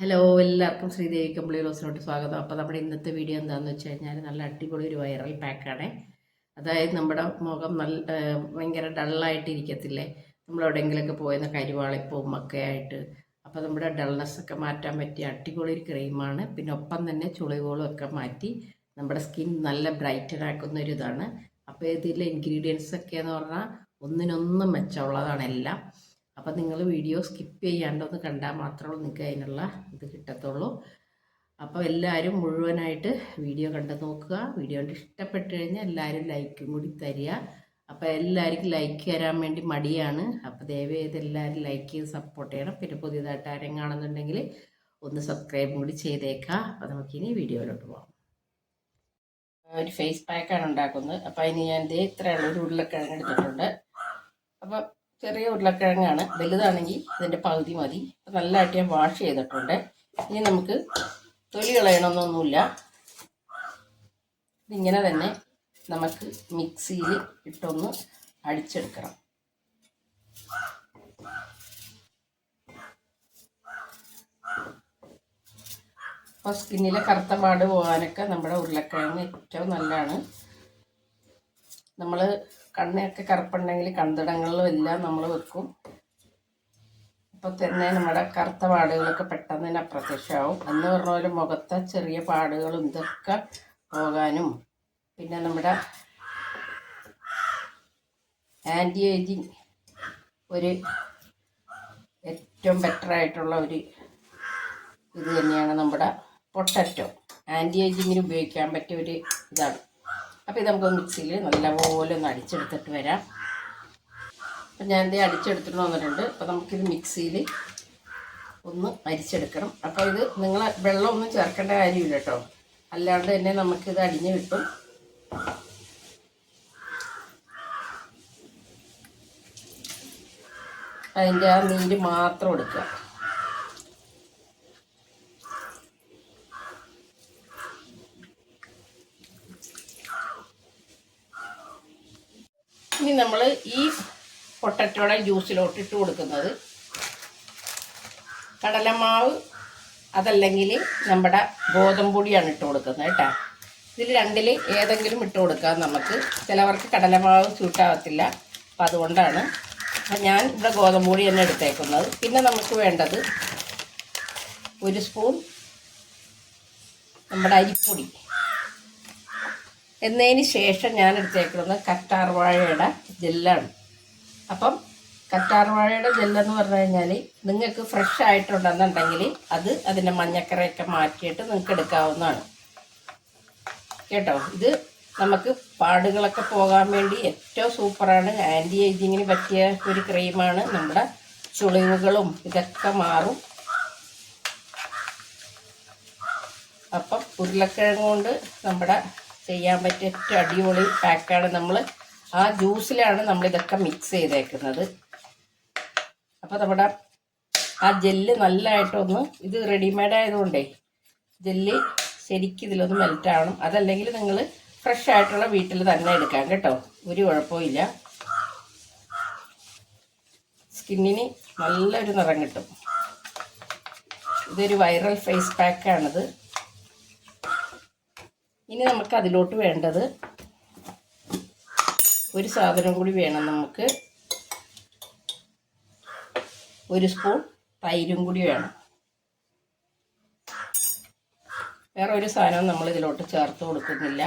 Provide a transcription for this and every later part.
Hello എല്ലാവർക്കും ശ്രീദേവി കമ്പിളി റോസിനോട്ട് സ്വാഗതം. അപ്പോൾ നമ്മുടെ ഇന്നത്തെ വീഡിയോ എന്താണെന്ന് വെച്ച് കഴിഞ്ഞാൽ നല്ല അടിപൊളി ഒരു വൈറൽ പാക്കാണ് അതായത് നമ്മുടെ മുഖം നല്ല ഭയങ്കര ഡള്ളായിട്ട് ഇരിക്കത്തില്ലേ നമ്മൾ എവിടെയെങ്കിലുമൊക്കെ പോയെന്ന കരിവാളിപ്പവും ഒക്കെ ആയിട്ട്. അപ്പോൾ നമ്മുടെ ഡൾനെസ് ഒക്കെ മാറ്റാൻ പറ്റിയ അടിപൊളി ഒരു ക്രീമാണ് പിന്നെ ഒപ്പം തന്നെ ചുളിവുകളും ഒക്കെ മാറ്റി നമ്മുടെ സ്കിൻ നല്ല ബ്രൈറ്റൻ ആക്കുന്ന ഒരു ഇതാണ്. അപ്പോൾ ഇതിലെ ഇൻഗ്രീഡിയൻസ് ഒക്കെയെന്ന് പറഞ്ഞാൽ ഒന്നിനൊന്നും മെച്ചമുള്ളതാണ് എല്ലാം. അപ്പം നിങ്ങൾ വീഡിയോ സ്കിപ്പ് ചെയ്യാണ്ടൊന്ന് കണ്ടാൽ മാത്രമേ നിങ്ങൾക്ക് അതിനുള്ള ഇത് കിട്ടത്തുള്ളൂ. അപ്പോൾ എല്ലാവരും മുഴുവനായിട്ട് വീഡിയോ കണ്ടു നോക്കുക. വീഡിയോ കണ്ട് ഇഷ്ടപ്പെട്ട് കഴിഞ്ഞാൽ എല്ലാവരും ലൈക്കും കൂടി തരിക. അപ്പോൾ എല്ലാവർക്കും ലൈക്ക് തരാൻ വേണ്ടി മടിയാണ്. അപ്പോൾ ദയവേത് എല്ലാവരും ലൈക്ക് ചെയ്ത് സപ്പോർട്ട് ചെയ്യണം. പിന്നെ പുതിയതായിട്ട് ആരെയും കാണുന്നുണ്ടെങ്കിൽ ഒന്ന് സബ്സ്ക്രൈബ് കൂടി ചെയ്തേക്കാം. അപ്പോൾ നമുക്കിനി വീഡിയോയിലോട്ട് പോകാം ഒരു ഫേസ് പാക്കാണ് ഉണ്ടാക്കുന്നത്. അപ്പോൾ അതിന് ഞാൻ ദേ ഇത്രയുള്ള ഒരു ഉരുളക്കിഴങ്ങ് എടുത്തിട്ടുണ്ട്. അപ്പോൾ ചെറിയ ഉരുളക്കിഴങ്ങാണ്. വലുതാണെങ്കിൽ ഇതിന്റെ പകുതി മതി. നല്ലതായിട്ട് ഞാൻ വാഷ് ചെയ്തിട്ടുണ്ട്. ഇനി നമുക്ക് തൊലി കളയണമെന്നൊന്നുമില്ല ഇതിങ്ങനെ തന്നെ നമുക്ക് മിക്സിയിൽ ഇട്ടൊന്ന് അടിച്ചെടുക്കണം. അപ്പോൾ സ്കിന്നിലെ കറുത്ത പാട് പോകാനൊക്കെ നമ്മുടെ ഉരുളക്കിഴങ്ങ് ഏറ്റവും നല്ലതാണ്. നമ്മൾ കണ്ണൊക്കെ കറുപ്പുണ്ടെങ്കിൽ കൺതടങ്ങളിലും എല്ലാം നമ്മൾ വെക്കും. അപ്പോൾ തന്നെ നമ്മുടെ കറുത്ത പാടുകളൊക്കെ പെട്ടെന്ന് തന്നെ അപ്രത്യക്ഷമാവും. എന്ന് പറഞ്ഞ മുഖത്തെ ചെറിയ പാടുകളും ഇതൊക്കെ പോകാനും പിന്നെ നമ്മുടെ ആന്റി ഏജിങ് ഒരു ഏറ്റവും ബെറ്റർ ആയിട്ടുള്ള ഒരു ഇത് തന്നെയാണ് നമ്മുടെ പൊട്ടറ്റോ. ആന്റി ഏജിങ്ങിന് ഉപയോഗിക്കാൻ പറ്റിയ ഒരു ഇതാണ്. അപ്പോൾ ഇത് നമുക്ക് മിക്സിയിൽ നല്ലപോലെ ഒന്ന് അടിച്ചെടുത്തിട്ട് വരാം. അപ്പം ഞാൻ ഇതേ അടിച്ചെടുത്തിട്ട് വന്നിട്ടുണ്ട്. അപ്പോൾ നമുക്കിത് മിക്സിയിൽ ഒന്ന് അരിച്ചെടുക്കണം. അപ്പോൾ ഇത് നിങ്ങൾ വെള്ളമൊന്നും ചേർക്കേണ്ട കാര്യമില്ല കേട്ടോ. അല്ലാണ്ട് തന്നെ നമുക്കിത് അടിഞ്ഞ് കിട്ടും. അതിന്റെ ആ നീര് മാത്രം എടുക്കുക ഇനി നമ്മൾ ഈ പൊട്ടറ്റോടെ ജ്യൂസിലോട്ട് ഇട്ട് കൊടുക്കുന്നത്. കടലമാവ് അതല്ലെങ്കിൽ നമ്മുടെ ഗോതമ്പ് പൊടിയാണ് ഇട്ട് കൊടുക്കുന്നത് കേട്ടോ. ഇതിൽ രണ്ടിൽ ഏതെങ്കിലും ഇട്ട് കൊടുക്കാം നമുക്ക്. ചിലവർക്ക് കടലമാവ് സ്യൂട്ടാകത്തില്ല അപ്പം അതുകൊണ്ടാണ്. അപ്പം ഞാൻ ഇവിടെ ഗോതമ്പ് പൊടി തന്നെ എടുത്തേക്കുന്നത്. പിന്നെ നമുക്ക് വേണ്ടത് ഒരു സ്പൂൺ നമ്മുടെ അരിപ്പൊടി. എന്നതിന് ശേഷം ഞാൻ എടുത്തേക്കുന്നത് കറ്റാർ വാഴയുടെ ജെല്ലാണ്. അപ്പം കറ്റാർ വാഴയുടെ ജെല്ലെന്ന് പറഞ്ഞു കഴിഞ്ഞാൽ നിങ്ങൾക്ക് ഫ്രഷ് ആയിട്ടുണ്ടെന്നുണ്ടെങ്കിൽ അത് അതിന്റെ മഞ്ഞക്കറയൊക്കെ മാറ്റിയിട്ട് നിങ്ങൾക്ക് എടുക്കാവുന്നതാണ്. കേട്ടോ? ഇത് നമുക്ക് പാടുകളൊക്കെ പോകാൻ വേണ്ടി ഏറ്റവും സൂപ്പറാണ്. ആന്റി ഏജിങ്ങിന് പറ്റിയ ഒരു ക്രീമാണ്. നമ്മുടെ ചുളിവുകളും ഇതൊക്കെ മാറും. അപ്പം ഉരുളക്കിഴങ്ങ് കൊണ്ട് നമ്മുടെ ചെയ്യാൻ പറ്റിയ ഏറ്റവും അടിപൊളി പാക്കാണ് നമ്മൾ ആ ജ്യൂസിലാണ് നമ്മൾ ഇതൊക്കെ മിക്സ് ചെയ്തേക്കുന്നത്. അപ്പോൾ നമ്മുടെ ആ ജെല്ല് നല്ലതായിട്ടൊന്ന് ഇത് റെഡിമെയ്ഡ് ആയതുകൊണ്ടേ ജെല്ല് ശരിക്കും ഇതിലൊന്ന് മെൽറ്റ് ആവണം. അതല്ലെങ്കിൽ നിങ്ങൾ ഫ്രഷ് ആയിട്ടുള്ള വീട്ടിൽ തന്നെ എടുക്കാം കേട്ടോ. ഒരു കുഴപ്പമില്ല സ്കിന്നിന് നല്ലൊരു നിറം കിട്ടും. ഇതൊരു വൈറൽ ഫേസ് പാക്കാണിത് ഇനി നമുക്ക് അതിലോട്ട് വേണ്ടത് ഒരു സാധനം കൂടി വേണം നമുക്ക്. ഒരു സ്പൂൺ തൈരും കൂടി വേണം. വേറെ ഒരു സാധനവും നമ്മൾ ഇതിലോട്ട് ചേർത്ത് കൊടുക്കുന്നില്ല.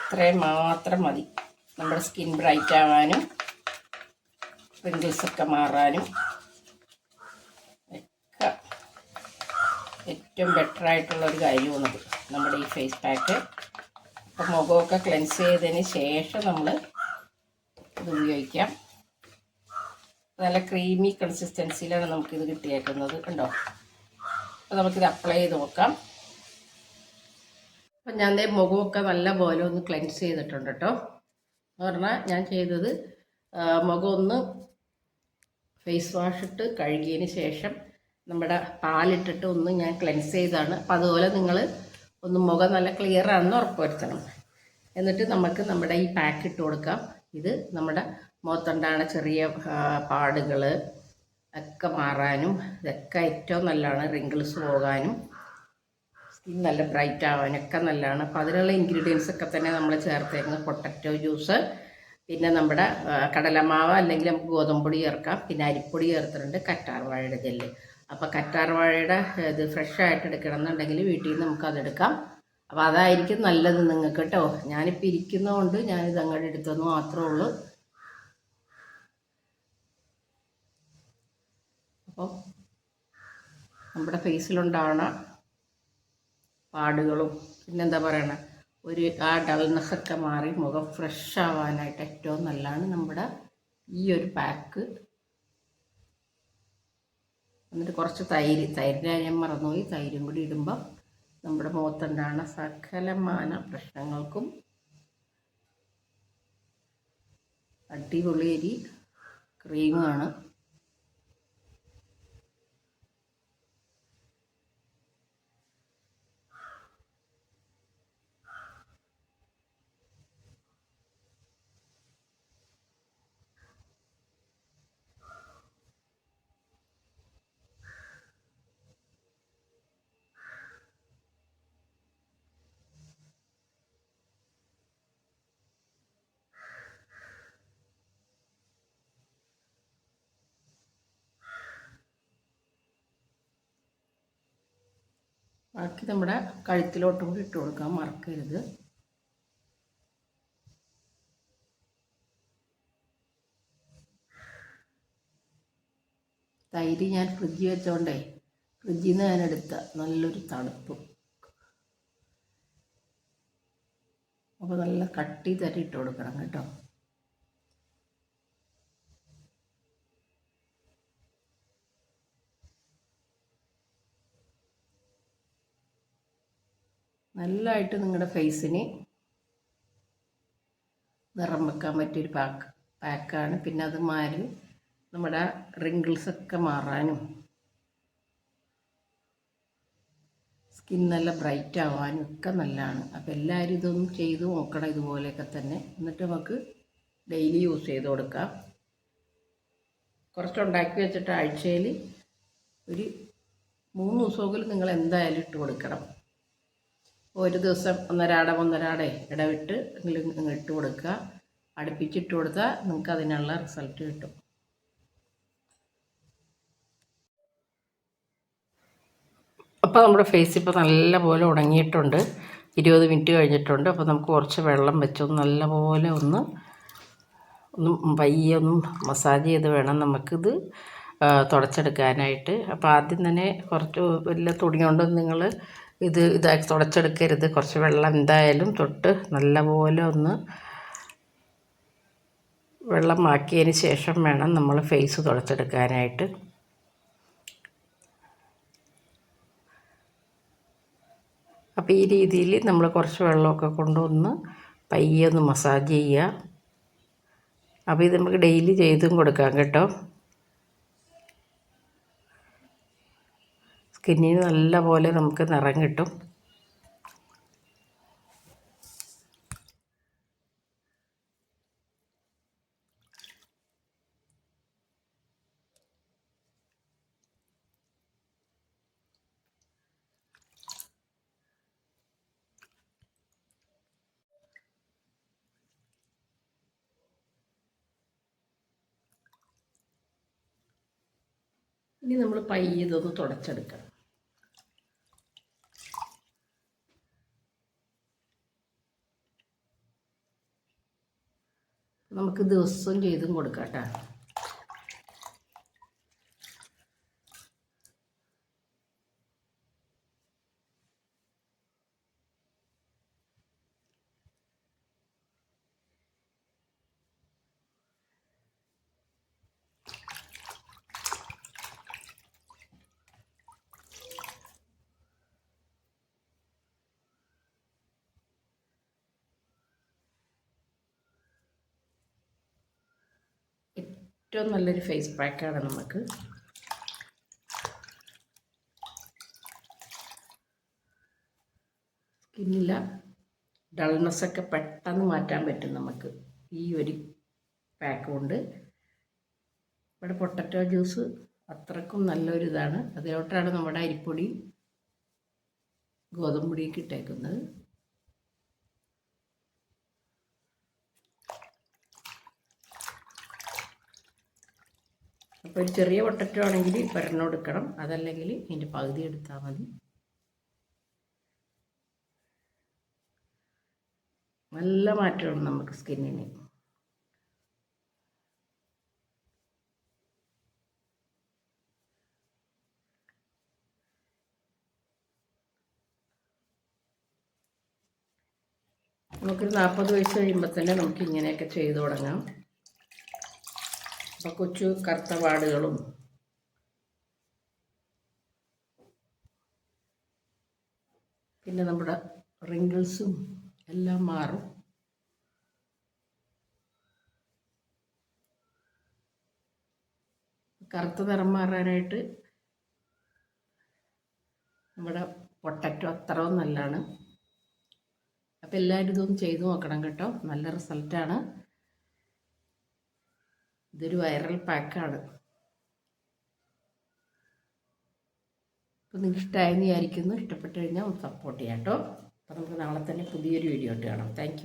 ഇത്രയും മാത്രം മതി. നമ്മുടെ സ്കിൻ ബ്രൈറ്റ് ആവാനും പിമ്പിൾസ് ഒക്കെ മാറാനും ഒക്കെ ഏറ്റവും ബെറ്റർ ആയിട്ടുള്ള ഒരു കാര്യമാണത് നമ്മുടെ ഈ ഫേസ് പാക്ക് അപ്പം മുഖമൊക്കെ ക്ലെൻസ് ചെയ്തതിന് ശേഷം നമ്മൾ ഇത് ഉപയോഗിക്കാം. നല്ല ക്രീമി കൺസിസ്റ്റൻസിയിലാണ് നമുക്കിത് കിട്ടിയേക്കുന്നത് കണ്ടോ? അപ്പോൾ നമുക്കിത് അപ്ലൈ ചെയ്ത് നോക്കാം. അപ്പം ഞാൻ മുഖമൊക്കെ നല്ല പോലെ ഒന്ന് ക്ലെൻസ് ചെയ്തിട്ടുണ്ട് കേട്ടോ. എന്ന് പറഞ്ഞാൽ ഞാൻ ചെയ്തത് മുഖം ഒന്ന് ഫേസ് വാഷ് ഇട്ട് കഴുകിയതിന് ശേഷം നമ്മുടെ പാലിട്ടിട്ട് ഒന്ന് ഞാൻ ക്ലെൻസ് ചെയ്താണ്. അപ്പം അതുപോലെ നിങ്ങൾ ഒന്ന് മുഖം നല്ല ക്ലിയർ ആണെന്ന് ഉറപ്പുവരുത്തണം. എന്നിട്ട് നമുക്ക് നമ്മുടെ ഈ പാക്ക് ഇട്ട് കൊടുക്കാം. ഇത് നമ്മുടെ മുഖത്തുണ്ടാകുന്ന ചെറിയ പാടുകൾ ഒക്കെ മാറാനും ഇതൊക്കെ ഏറ്റവും നല്ലതാണ്. റിങ്കിൾസ് പോകാനും സ്കിൻ നല്ല ബ്രൈറ്റ് ആവാനൊക്കെ നല്ലതാണ്. അപ്പോൾ അതിനുള്ള ഇൻഗ്രീഡിയൻസ് ഒക്കെ തന്നെ നമ്മൾ ചേർത്തേക്കുന്നത് പൊട്ടറ്റോ ജ്യൂസ് പിന്നെ നമ്മുടെ കടലമാവ് അല്ലെങ്കിൽ നമുക്ക് ഗോതമ്പൊടി ചേർക്കാം. പിന്നെ അരിപ്പൊടി ചേർത്തിട്ടുണ്ട് കറ്റാർവാഴയുടെ ജെല്ല് അപ്പോൾ കറ്റാർവാഴയുടെ ഇത് ഫ്രഷ് ആയിട്ട് എടുക്കണം എന്നുണ്ടെങ്കിൽ വീട്ടിൽ നിന്ന് നമുക്ക് അതെടുക്കാം. അപ്പോൾ അതായിരിക്കും നല്ലത് നിങ്ങൾക്ക് കേട്ടോ. ഞാനിപ്പോൾ ഇരിക്കുന്നതുകൊണ്ട് ഞാനിത് അങ്ങോട്ട് എടുത്തെന്ന് മാത്രമേ ഉള്ളൂ. അപ്പോൾ നമ്മുടെ ഫേസിലുണ്ടാവണ പാടുകളും പിന്നെന്താ പറയണ? ഒരു ആ ഡൾനെസ് ഒക്കെ മാറി മുഖം ഫ്രഷ് ആവാനായിട്ട് ഏറ്റവും നല്ലതാണ് നമ്മുടെ ഈ ഒരു പാക്ക്. എന്നിട്ട് കുറച്ച് തൈര് തൈരിനെ ഞാൻ മറന്നുപോയി. തൈരും കൂടി ഇടുമ്പം നമ്മുടെ മുഖത്തുണ്ടാകുന്ന സകലമാന പ്രശ്നങ്ങൾക്കും അടിപൊളി അരി ക്രീമാണ് ബാക്കി നമ്മുടെ കഴുത്തിലോട്ടും കൂടി ഇട്ട് കൊടുക്കാൻ മറക്കരുത്. തൈര് ഞാൻ ഫ്രിഡ്ജിൽ വെച്ചോണ്ടേ ഫ്രിഡ്ജിൽ നിന്ന് ഞാൻ എടുത്ത നല്ലൊരു തണുപ്പ്. അപ്പോൾ നല്ല കട്ടി തരി ഇട്ട് കൊടുക്കണം കേട്ടോ. നല്ലതായിട്ട് നിങ്ങളുടെ ഫേസിന് നിറം വെക്കാൻ പറ്റിയൊരു പാക്ക് പാക്കാണ് പിന്നെ അത് മാറി നമ്മുടെ റിങ്കിൾസൊക്കെ മാറാനും സ്കിൻ നല്ല ബ്രൈറ്റ് ആവാനും ഒക്കെ നല്ലതാണ്. അപ്പോൾ എല്ലാവരും ഇതൊന്നും ചെയ്ത് നോക്കണം ഇതുപോലെയൊക്കെ തന്നെ. എന്നിട്ട് നമുക്ക് ഡെയിലി യൂസ് ചെയ്ത് കൊടുക്കാം. കുറച്ചുണ്ടാക്കി വെച്ചിട്ട് ആഴ്ചയിൽ ഒരു മൂന്ന് ദിവസമെങ്കിലും നിങ്ങൾ എന്തായാലും ഇട്ട് കൊടുക്കണം. ഒരു ദിവസം ഒന്നരാട ഒന്നരാടെ ഇടവിട്ട് ഇട്ട് കൊടുക്കുക. അടുപ്പിച്ചിട്ട് കൊടുത്താൽ നിങ്ങൾക്ക് അതിനുള്ള റിസൾട്ട് കിട്ടും. അപ്പോൾ നമ്മുടെ ഫേസ് ഇപ്പോൾ നല്ല നല്ലപോലെ ഉണങ്ങിയിട്ടുണ്ട്. ഇരുപത് മിനിറ്റ് കഴിഞ്ഞിട്ടുണ്ട്. അപ്പോൾ നമുക്ക് കുറച്ച് വെള്ളം വെച്ചൊന്ന് നല്ലപോലെ ഒന്ന് ഒന്ന് പയ്യെ ഒന്ന് മസാജ് ചെയ്ത് വേണം നമുക്കിത് തുടച്ചെടുക്കാനായിട്ട്. അപ്പോൾ ആദ്യം തന്നെ കുറച്ച് വലിയ തുണി കൊണ്ട് നിങ്ങൾ ഇത് ഇതാക്കി തുടച്ചെടുക്കരുത്. കുറച്ച് വെള്ളം എന്തായാലും തൊട്ട് നല്ലപോലെ ഒന്ന് വെള്ളം മാക്കിയതിന് ശേഷം വേണം നമ്മൾ ഫേസ് തുടച്ചെടുക്കാനായിട്ട്. അപ്പോൾ ഈ രീതിയിൽ നമ്മൾ കുറച്ച് വെള്ളമൊക്കെ കൊണ്ടൊന്ന് പയ്യെ ഒന്ന് മസാജ് ചെയ്യുക. അപ്പോൾ ഇത് നമുക്ക് ഡെയിലി ചെയ്തും കൊടുക്കാം കേട്ടോ. സ്കിന്നിന് നല്ല പോലെ നമുക്ക് നിറം കിട്ടും. ഇനി നമ്മൾ പയ്യെ ഇതൊന്ന് തുടച്ചെടുക്കണം. നമുക്ക് ദിവസവും ചെയ്തും കൊടുക്കാം കേട്ടോ ഏറ്റവും നല്ലൊരു ഫേസ് പാക്കാണ് നമുക്ക്. സ്കിന്നില്ല ഡൾനെസ്സൊക്കെ പെട്ടെന്ന് മാറ്റാൻ പറ്റും നമുക്ക്. ഈ ഒരു പാക്ക് കൊണ്ട്. ഇവിടെ പൊട്ടറ്റോ ജ്യൂസ് അത്രക്കും നല്ലൊരു ഇതാണ്. നമ്മുടെ അരിപ്പൊടി ഗോതമ്പൊടിയൊക്കെ ഇട്ടേക്കുന്നത്. ഒരു ചെറിയ പൊട്ടറ്റോ ആണെങ്കിൽ ഒരെണ്ണം എടുക്കണം. അതല്ലെങ്കിൽ ഇതിന്റെ പകുതി എടുത്താൽ മതി. നല്ല മാറ്റമാണ് നമുക്ക് സ്കിന്നിന്. നമുക്കൊരു നാൽപ്പത് വയസ്സ് കഴിയുമ്പോൾ തന്നെ നമുക്ക് ഇങ്ങനെയൊക്കെ ചെയ്തു തുടങ്ങാം. അപ്പോൾ കൊച്ചു കറുത്ത പിന്നെ നമ്മുടെ റിങ്കിൾസും എല്ലാം മാറും. കറുത്ത നിറം മാറാനായിട്ട് നമ്മുടെ പൊട്ടറ്റോ അത്രയും നല്ലതാണ്. അപ്പോൾ എല്ലാവരും ഇതൊന്നും ചെയ്തു നോക്കണം കേട്ടോ. നല്ല റിസൾട്ടാണ് ഇതൊരു വൈറൽ പാക്കാണ് അപ്പോൾ നിങ്ങൾക്ക് ഇഷ്ടമായെന്ന് വിചാരിക്കുന്നു. ഇഷ്ടപ്പെട്ട് കഴിഞ്ഞാൽ ഒന്ന് സപ്പോർട്ട് ചെയ്യാം കേട്ടോ അപ്പോൾ നമുക്ക് നാളെ തന്നെ പുതിയൊരു വീഡിയോ ഇട്ട് കാണാം. താങ്ക്